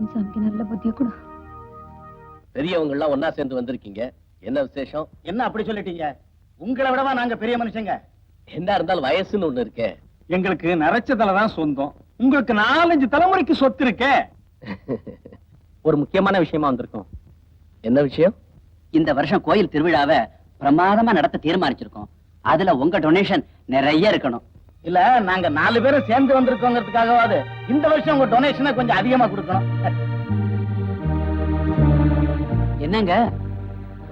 அம்மா அந்தோனி சாமிக்கு நல்ல புத்தியை கூட. பெரியவங்க எல்லாம் ஒன்னா சேர்ந்து வந்திருக்கீங்க. என்ன விசேஷம்? என்ன அப்படி சொல்லிட்டீங்க? உங்களை விடவா நாங்க பெரிய மனுஷங்க? என்ன இருந்தாலும் வயசுன்னு ஒண்ணு இருக்கே. எங்களுக்கு நரைச்ச தான் சொந்தம். உங்களுக்கு நாலஞ்சு தலைமுறைக்கு சொத்து இருக்கே. ஒரு முக்கியமான விஷயமா வந்திருக்கோம். என்ன விஷயம்? இந்த வருஷம் கோயில் திருவிழாவை பிரமாதமா நடத்த தீர்மானிச்சிருக்கோம். அதுல உங்க டொனேஷன் நிறைய இருக்கணும். இல்ல நாங்க நாலு பேரும் சேர்ந்து வந்திருக்கோங்கிறதுக்காகவாது இந்த வருஷம் உங்க டொனேஷனை கொஞ்சம் அதிகமா கொடுக்கணும். என்னங்க?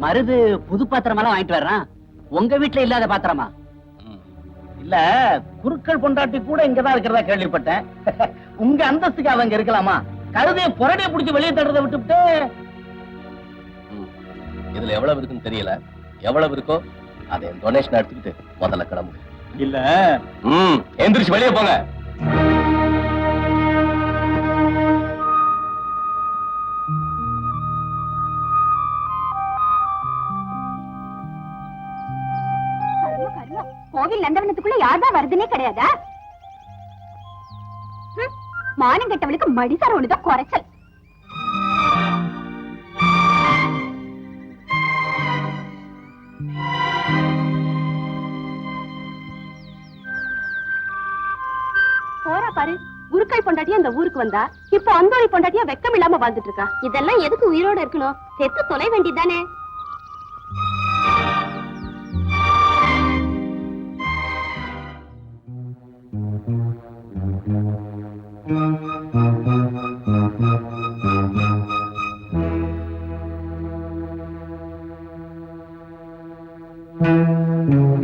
மருது புது பாத்திரமெல்லாம் வாங்கிட்டு வர்றான் உங்க வீட்டுல இல்லாத பாத்திரமா? இல்ல குருக்கள் பொண்டாட்டி கூட இங்கதான் இருக்கிறதா கேள்விப்பட்டேன். உங்க அந்தஸ்துக்கு அவங்க இருக்கலாமா? கழுதைய புரடைய புடிச்சு வெளியே தடுறதை விட்டுவிட்டு. இதுல எவ்வளவு இருக்குன்னு தெரியல. எவ்வளவு இருக்கோ அதை டொனேஷன் எடுத்துக்கிட்டு முதல்ல கிளம்பு. இல்ல. ம் எந்திரிச்சு வெளியே போங்க. கோவில் நந்தவனத்துக்குள்ள யார்தான் வருதுன்னே கிடையாதா? ஹம், மானம் கெட்டவளுக்கு மடிசார் ஒண்ணுதான் குறைச்சல். பொண்டாட்டியா அந்த ஊருக்கு வந்தா இப்போ அந்தோரி பொண்டாட்டியா வெக்கம் இல்லாம வாழ்ந்துட்டு இருக்கா? இதெல்லாம் எதுக்கு உயிரோட இருக்கணும்? செத்து தொலை வேண்டியதானே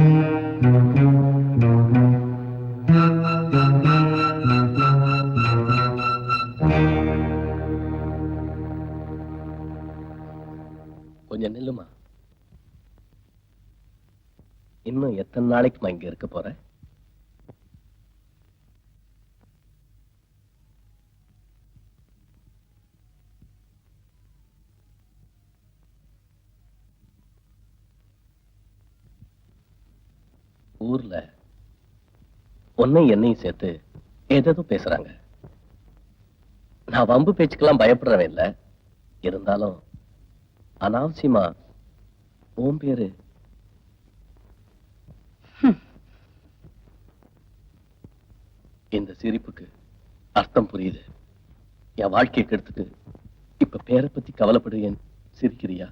you. நாளைக்குமா இங்க இருக்க போற ஊர்ல உன்னை என்னையும் சேர்த்து ஏதேதோ பேசுறாங்க. நான் வம்பு பேச்சுக்கெல்லாம் பயப்படுறவன் இல்லை. இருந்தாலும் அனாவசியமா ஓம் பேரு இந்த சிரிப்புக்கு அர்த்தம் புரியுது. என் வாழ்க்கையை கெடுத்துட்டு இப்ப பேரை பத்தி கவலைப்படுகிறேன் சிரிக்கிறியா?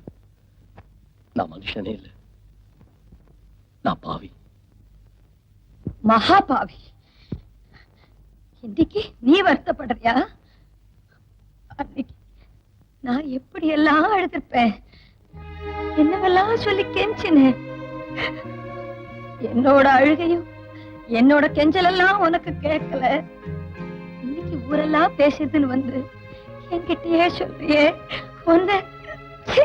நான் மனுஷனே இல்லை. நான் பாவி. மகாபாவி. இன்னைக்கு நீ வருத்தப்படுறியா? அன்னைக்கு நான் எப்படி எல்லாம் அழுதிருப்பேன்? என்னவெல்லாம் சொல்லி கெஞ்சினேன் என்னோட அழுகையும் என்னோட கெஞ்சலெல்லாம் உனக்கு கேட்கல. ஊரெல்லாம் பேசுதுன்னு வந்து என்கிட்டயே சொல்றியே. உன்னை சீ.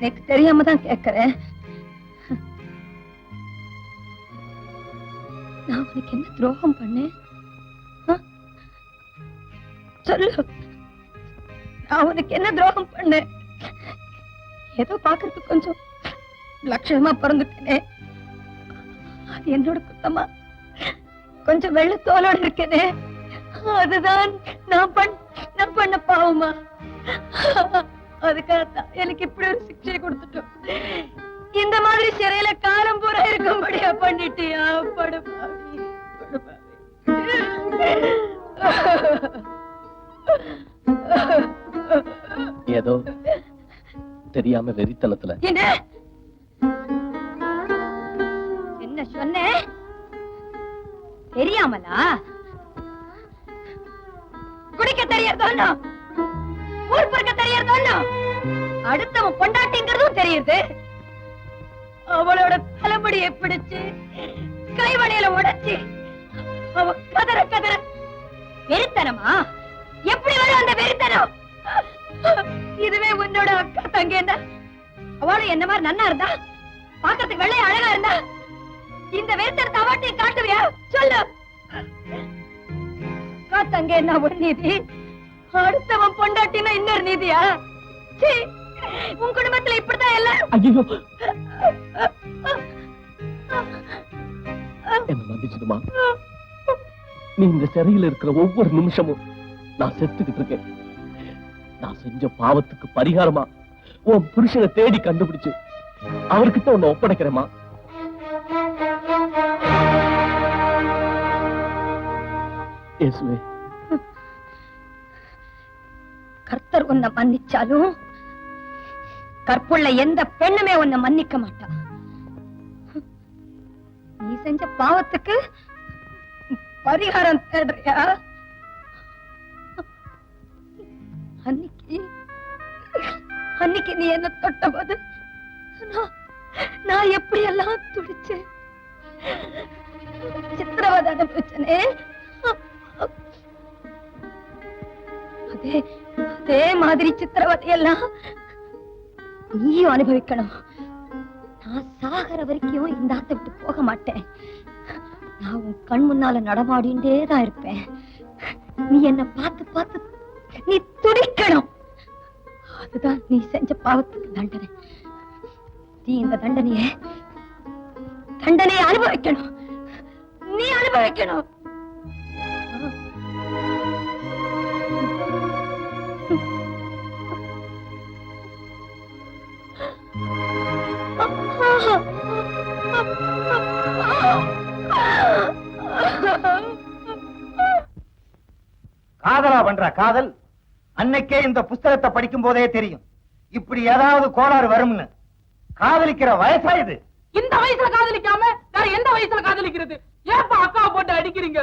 எனக்கு தெரியாம தான் கேக்குறேன். நான் உனக்கு என்ன துரோகம் பண்ணேன்? சொல்லு. நான் உனக்கு என்ன துரோகம் பண்ணேன் ஏதோ பாக்குறதுக்கு கொஞ்சம் லட்சணமா பிறந்துட்டேனே. அது என்னோட குத்தமா? கொஞ்சம் வெள்ள தோலோட இருக்கேனே. அதுதான் நான் பண் நான் பண்ண பாவமா? அதுக்காகத்தான் எனக்கு இப்படி ஒரு சிக்ஷை கொடுத்துட்டோம். இந்த மாதிரி சிறையில காலம் பூரா இருக்கும்படியா பண்ணிட்டியா? படுபாவி ஏதோ தெரியாம வெறித்தனத்துல. என்ன? என்ன சொன்ன? தெரியாமலா? குடிக்க தெரியறதோ ஊர் பொறுக்க தெரியறதோ அடுத்தவன் பொண்டாட்டிங்கிறதும் தெரியுது. அவளோட தலைமுடியை பிடிச்சு கைவளையில உடைச்சு அவ கதற கதற வெறித்தனமா? இதுவே உன்னோட அக்கா தங்கேண்டா அவளும் என்ன மாதிரி நன்னா இருந்தா? பாக்கிறதுக்கு வெள்ளை அழகா இருந்தா? இந்த வெறித்தனத்தை அவட்டை காட்டுவியா? சொல்லு. அக்கா தங்க என்ன ஒரு நீதி. அடுத்தவன் பொண்டாட்டினா இன்னொரு நீதியா? உன் குடும்பத்துல இப்படிதான் எல்லாரும் ஐயோ. என்ன மன்னிச்சிடுமா நீ இந்த சிறையில இருக்கிற ஒவ்வொரு நிமிஷமும் நான் செத்துக்கிட்டு இருக்கேன். நான் செஞ்ச பாவத்துக்கு பரிகாரமா உன் புருஷனை தேடி கண்டுபிடிச்சு அவர்கிட்ட உன்னை ஒப்படைக்கிறேமா கர்த்தர் உன்னை மன்னிச்சாலும் கற்புள்ள எந்த பெண்ணுமே உன்னை மன்னிக்க மாட்டா. நீ செஞ்ச பாவத்துக்கு பரிகாரம் தேடுறியா? அன்னைக்கு அன்னைக்கு நீ என்ன தொட்ட போது நான் எப்படி எல்லாம் துடிச்சேன்? சித்திரவதை அனுபவிச்சனே அதே அதே மாதிரி சித்திரவதை எல்லாம் நீயும் அனுபவிக்கணும். நான் சாகர வரைக்கும் இந்த ஆத்தை விட்டு போக மாட்டேன். நான் உன் கண் முன்னால நடமாடிண்டே தான் இருப்பேன். நீ என்ன பார்த்து பார்த்து நீ துடிக்கணும். அதுதான் நீ செஞ்ச பாவத்துக்கு தண்டனை. நீ இந்த தண்டனைய தண்டனையை அனுபவிக்கணும். நீ அனுபவிக்கணும். காதலா பண்ற காதல் அன்னைக்கே இந்த புஸ்தகத்தை படிக்கும் போதே தெரியும். இப்படி ஏதாவது கோளாறு வரும்னு. காதலிக்கிற வயசா இது? இந்த வயசுல காதலிக்காம வேற எந்த வயசுல காதலிக்கிறது? ஏப்பா அக்காவை போட்டு அடிக்கிறீங்க?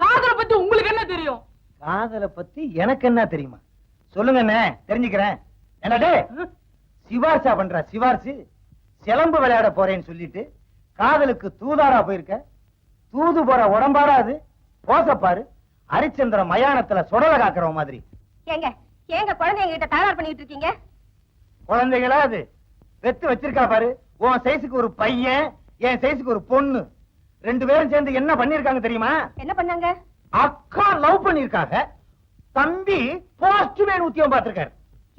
காதலை பத்தி உங்களுக்கு என்ன தெரியும்? காதலை பத்தி எனக்கு என்ன தெரியுமா? சொல்லுங்க அண்ணே தெரிஞ்சுக்கிறேன். என்னடே சிவார்சா பண்ற சிவார்சு சிலம்பு விளையாட போறேன்னு சொல்லிட்டு காதலுக்கு தூதாரா போயிருக்க? தூது போற உடம்பாடா அது? போசப்பாரு ஹரிச்சந்திர மயானத்துல சுடல காக்குற மாதிரி. ஏங்க ஏங்க குழந்தைங்க கிட்ட தகராறு பண்ணிட்டு இருக்கீங்க? குழந்தைகளா அது? பெத்து வச்சிருக்கா பாரு. உன் சைஸுக்கு ஒரு பையன் என் சைஸுக்கு ஒரு பொண்ணு. ரெண்டு பேரும் சேர்ந்து என்ன பண்ணிருக்காங்க தெரியுமா? என்ன பண்ணாங்க? அக்கா லவ் பண்ணிருக்காங்க தம்பி போஸ்ட் மேன் உத்தியம் பார்த்திருக்காரு.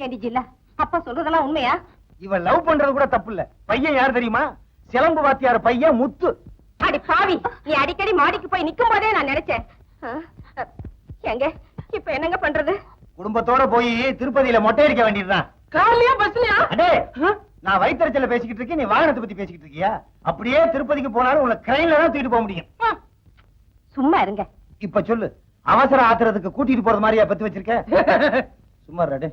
ஏண்டி ஜில்லா அப்பா சொல்றதெல்லாம் உண்மையா? இவன் லவ் பண்றது கூட தப்பு இல்ல. பையன் யார் தெரியுமா? சிலம்பு வாத்தியார் பையன் முத்து. அடி பாவி நீ அடிக்கடி மாடிக்கு போய் நிக்கும் போதே நான் நினைச்சேன். ஏங்க இப்ப என்னங்க பண்றது? குடும்பத்தோட போய் திருப்பதியில மொட்டை அடிக்க வேண்டியதுதான். கார்லயா பஸ்லயா? அடே நான் வயிற்றுச்சல பேசிக்கிட்டு இருக்கேன் நீ வாகனத்தை பத்தி பேசிக்கிட்டு இருக்கியா? அப்படியே திருப்பதிக்கு போனாலும் உங்களை கிரைன்ல தான் தூக்கிட்டு போக முடியும். சும்மா இருங்க. இப்ப சொல்லு அவசர ஆத்திரத்துக்கு கூட்டிட்டு போறது மாதிரியா பத்தி வச்சிருக்க? சும்மா ரெடு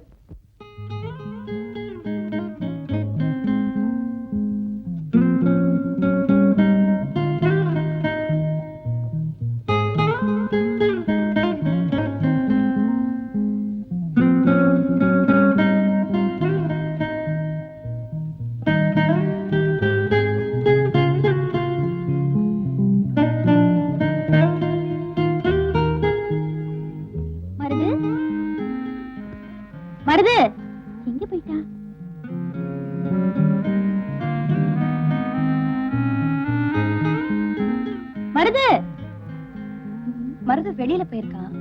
மருது வெளியில போயிருக்கான்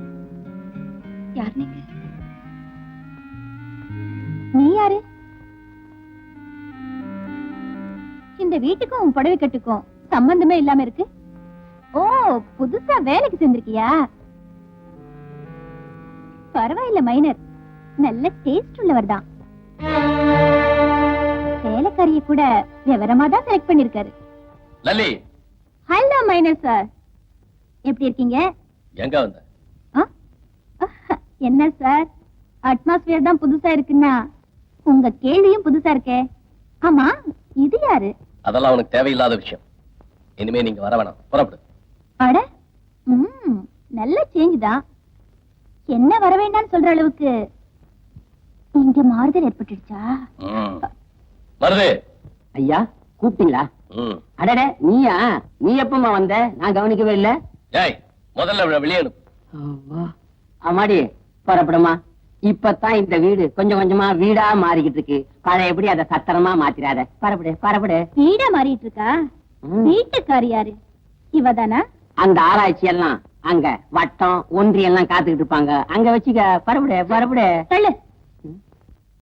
யார் நீங்க? நீ யாரு? இந்த வீட்டுக்கும் உன் புடவை கட்டுக்கும் சம்பந்தமே இல்லாம இருக்கு? ஓ புதுசா வேலைக்கு சேர்ந்திருக்கியா? பரவாயில்ல மைனர். நல்ல டேஸ்ட் உள்ளவர் தான். வேலைக்காரிய கூட விவரமா தான் செலக்ட் பண்ணிருக்காரு. ஹலோ மைனர் சார் எப்படி இருக்கீங்க? எங்க வந்த? என்ன சார்? அட்மாஸ்பியர் தான் புதுசா இருக்குன்னா உங்க கேள்வியும் புதுசா இருக்கே. ஆமா இது யாரு? அதெல்லாம் உனக்கு தேவையில்லாத விஷயம். இனிமே நீங்க வர வேணாம். புறப்படு. அட ம் நல்ல சேஞ்ச் தான். என்ன வர வேண்டாம்னு சொல்ற அளவுக்கு இங்க மாறுதல் ஏற்பட்டுடுச்சா? ம். வருது ஐயா கூப்பிட்டீங்களா. அடட நீயா? நீ எப்பமா வந்த? நான் கவனிக்கவே இல்ல. ஏய் முதல்ல இவளை வெளியே அனுப்பு புறப்படுமா. இப்பதான் இந்த வீடு கொஞ்சம் கொஞ்சமா வீடா மாறிக்கிட்டு இருக்கு பழையபடி அதை சத்திரமா மாத்திராத. பரப்படு பரப்படு. வீடா மாறிட்டு இருக்கா. வீட்டுக்காரி யாரு? இவதானா? அந்த ஆராய்ச்சி எல்லாம் அங்க வட்டம் ஒன்றியம் எல்லாம் காத்துக்கிட்டு இருப்பாங்க. அங்க வச்சுக்க பரப்படு பரப்படு.